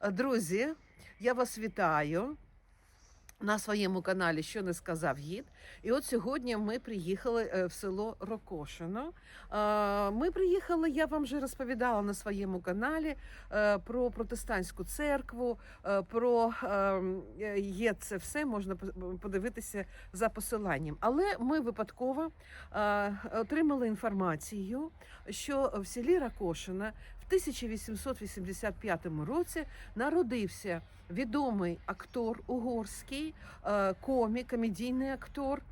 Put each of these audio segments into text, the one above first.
Е, Друзі, я вас вітаю на своєму каналі Що не сказав гід. І от сьогодні ми приїхали е, в село Рокошино. Е, Ми приїхали, я вам вже розповідала на своєму каналі про протестантську церкву, про е, є це все, можна подивитися за посиланням. Але ми випадково отримали інформацію, що в селі Ракошина в 1885 році народився відомий актор угорський, е, комік, комедійний актор,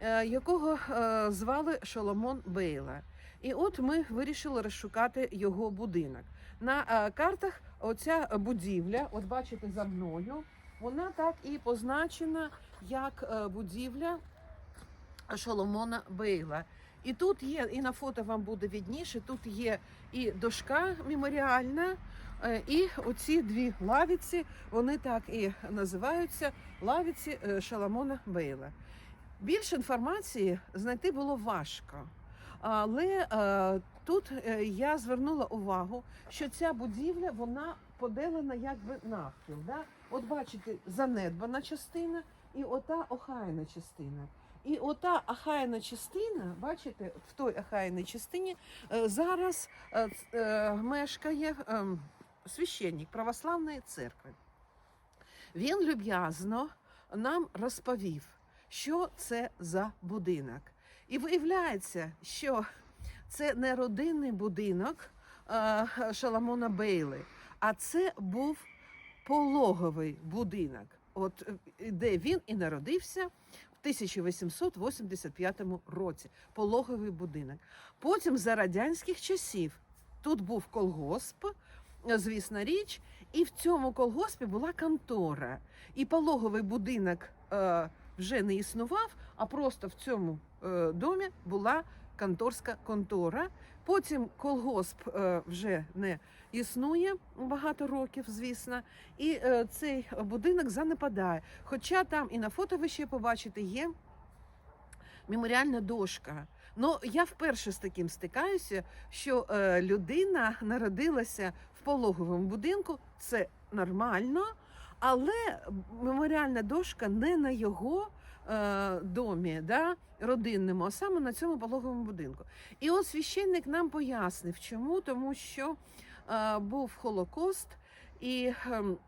е, якого е, звали Шоломон Бейла. І от ми вирішили розшукати його будинок. На картах оця будівля, от бачите за мною, вона так і позначена як будівля Шоломона Бейла. І тут є, і на фото вам буде відніше, тут є і дошка меморіальна, е, і оці дві лавіці, вони так і називаються лавіці е, Шоломона Бейла. Більше інформації знайти було важко. Але е, тут е, я звернула увагу, що ця будівля вона поделена якби навпіл. Да? От бачите, занедбана частина і ота охайна частина. І ота ахайна частина, бачите, в той ахайній частині е, зараз е, е, мешкає е, священник православної церкви. Він люб'язно нам розповів, що це за будинок. І виявляється, що це не родинний будинок Шаламона Бейли, а це був пологовий будинок, от де він і народився 1885 році. Пологовий будинок. Потім за радянських часів тут був колгосп, звісна річ, і в цьому колгоспі була контора. І пологовий будинок е, вже не існував, а просто в цьому домі була конторська контора. Потім колгосп е, вже не існує багато років, звісно, і е, цей будинок занепадає. Хоча там і на фото ви ще побачите є меморіальна дошка. Ну я вперше з таким стикаюся, що е, людина народилася в пологовому будинку, це нормально, але меморіальна дошка не на його е, домі, да, родинному, а саме на цьому пологовому будинку. І от священник нам пояснив, чому, тому що е, був Холокост, і ем,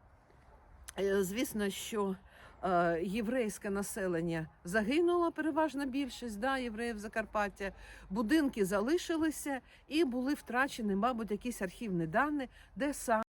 е, звісно, що е, єврейське населення загинуло, переважна більшість да, євреїв Закарпаття. Будинки залишилися і були втрачені, мабуть, якісь архівні дані, де саме.